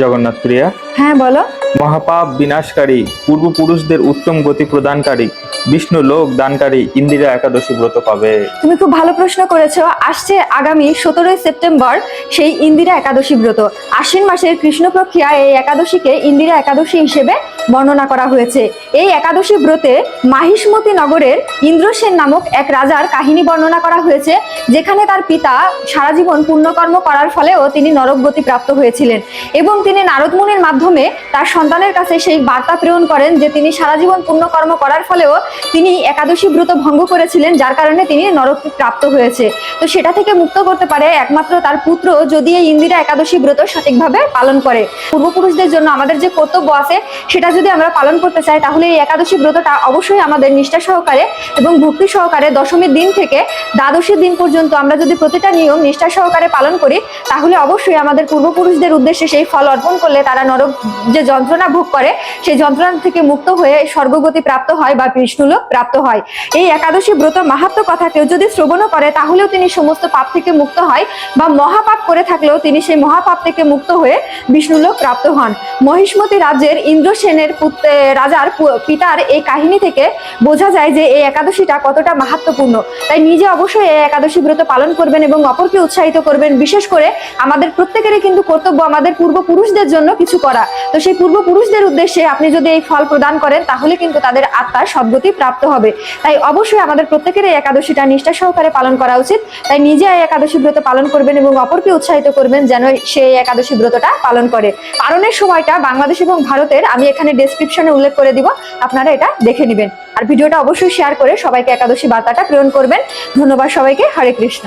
জগন্নাথ প্রিয়া। হ্যাঁ বলো। মহাপাপ বিনাশকারী পূর্বপুরুষদের উত্তম গতি প্রদানকারী বিষ্ণু লোক দানকারী ইন্দিরা একাদশী ব্রত পাবে। তুমি খুব ভালো প্রশ্ন করেছ। আসছে আগামী সতেরোই সেপ্টেম্বর সেই ইন্দিরা একাদশী ব্রত। আশ্বিন মাসের কৃষ্ণ প্রক্রিয়া এই একাদশীকে ইন্দিরা একাদশী হিসেবে বর্ণনা করা হয়েছে। এই একাদশী ব্রতে মাহিষ্মতি নগরের ইন্দ্রসেন নামক এক রাজার কাহিনী বর্ণনা করা হয়েছে, যেখানে তার পিতা সারা জীবন পুণ্যকর্ম করার ফলেও তিনি নরকগতি প্রাপ্ত হয়েছিলেন এবং তিনি নারদ মুনির মাধ্যমে তার সন্তানের কাছে সেই বার্তা প্রেরণ করেন যে তিনি সারা জীবন পুণ্যকর্ম করার ফলেও তিনি একাদশী ব্রত ভঙ্গ করেছিলেন, যার কারণে তিনি নরক প্রাপ্ত হয়েছে। তো সেটা থেকে মুক্ত করতে পারে একমাত্র তার পুত্র যদি এই ইন্দিরা একাদশী ব্রত সঠিকভাবে পালন করে। পূর্বপুরুষদের জন্য আমাদের যে কর্তব্য আছে, সেটা যদি আমরা পালন করতে চাই, তাহলে এই একাদশী ব্রতটা অবশ্যই আমাদের নিষ্ঠা সহকারে এবং ভক্তি সহকারে দশমীর দিন থেকে দ্বাদশীর দিন পর্যন্ত আমরা যদি প্রতিটা নিয়ম নিষ্ঠা সহকারে পালন করি, তাহলে অবশ্যই আমাদের পূর্বপুরুষদের উদ্দেশ্যে সেই ফল অর্পণ করলে তারা নরক যে যন্ত্রণা ভোগ করে, সেই যন্ত্রণা থেকে মুক্ত হয়ে স্বর্গগতি প্রাপ্ত হয় বা বিষ্ণুলোক প্রাপ্ত হয়। এই একাদশী ব্রত মাহাত্ম কথা কেউ যদি শ্রবণও করে, তাহলেও তিনি সমস্ত পাপ থেকে মুক্ত হয় বা মহাপাপ করে থাকলেও তিনি সেই মহাপাপ থেকে মুক্ত হয়ে বিষ্ণুলোক প্রাপ্ত হন। মহিষ্মতি রাজ্যের ইন্দ্রসেনের পুত্র, রাজার পিতার এই কাহিনী থেকে বোঝা যায় যে এই একাদশীটা কতটা মাহাত্মপূর্ণ। তাই নিজে অবশ্যই এই একাদশী ব্রত পালন করবেন এবং অপরকে উৎসাহিত করবেন, বিশেষ করে আমাদের প্রত্যেকেরই কিন্তু কর্তব্য আমাদের পূর্বপুরুষদের জন্য কিছু করা। তো সেই পূর্বপুরুষদের উদ্দেশ্যে আপনি যদি এই ফল প্রদান করেন, তাহলে কিন্তু তাদের আত্মার সদ্গতি প্রাপ্ত হবে। তাই অবশ্যই আমাদের প্রত্যেকের এই একাদশীটা নিষ্ঠা সহকারে পালন করা উচিত। তাই নিজে এই একাদশী ব্রত পালন করবেন এবং অপরকে উৎসাহিত করবেন যেন সে একাদশী ব্রতটা পালন করে। পালনের সময়টা বাংলাদেশ এবং ভারতের, আমি এখানে ডেসক্রিপশনে উল্লেখ করে দিব, আপনারা এটা দেখে নেবেন। আর ভিডিওটা অবশ্যই শেয়ার করে সবাইকে একাদশী বার্তাটা প্রেরণ করবেন। ধন্যবাদ সবাইকে, হরে কৃষ্ণ।